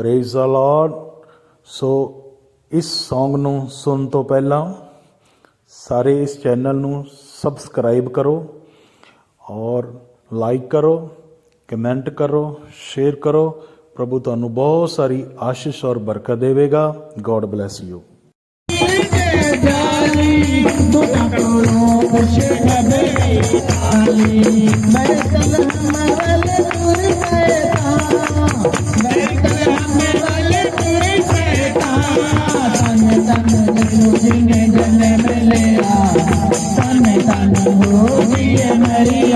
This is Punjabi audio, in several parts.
ਪ੍ਰੇਜ਼ ਦਾ ਲਾਰਡ ਸੋ ਇਸ Song ਨੂੰ ਸੁਣ ਤੋਂ ਪਹਿਲਾਂ ਸਾਰੇ ਇਸ ਚੈਨਲ ਨੂੰ ਸਬਸਕ੍ਰਾਈਬ ਕਰੋ ਔਰ ਲਾਈਕ ਕਰੋ ਕਮੈਂਟ ਕਰੋ ਸ਼ੇਅਰ ਕਰੋ। ਪ੍ਰਭੂ ਤੁਹਾਨੂੰ ਬਹੁਤ ਸਾਰੀ ਆਸ਼ੀਸ਼ ਔਰ ਬਰਕਤ ਦੇਵੇਗਾ। God bless you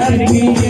Thank you.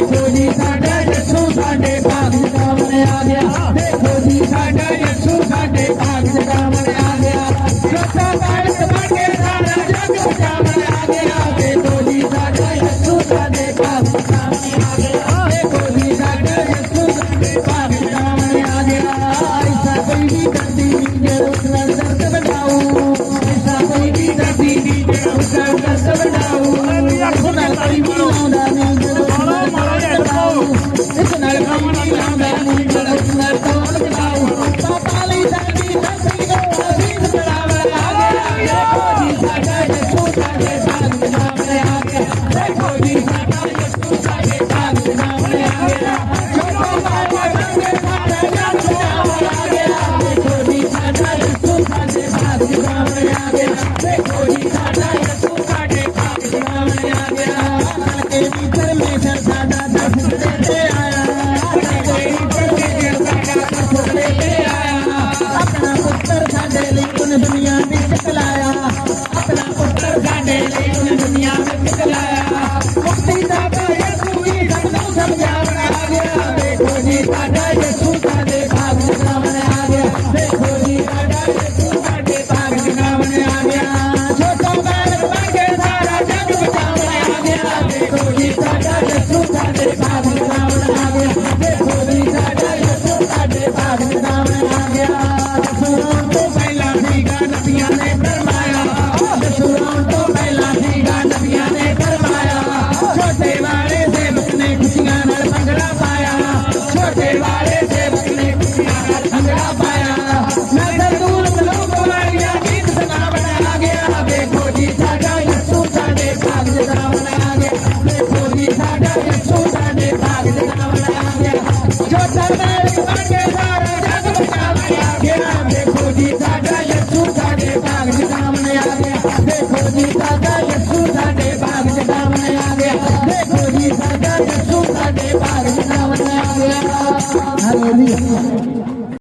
कोणी ਆ ਗਿਆ ਦੇਖੋ ਵੀ ਸਾਡਾ ਯਸੂ ਸਾਡੇ ਬਾਗ ਨਾਮ ਆ ਗਿਆ ਦੇਖੋ ਜੀ ਸਾਡਾ ਯਸੂ ਸਾਡੇ ਭਾਗ ਦੇ ਸਾਹਮਣੇ ਆ ਗਿਆ ਦੇਖੋ ਜੀ ਸਾਡਾ ਯਸੂ ਸਾਡੇ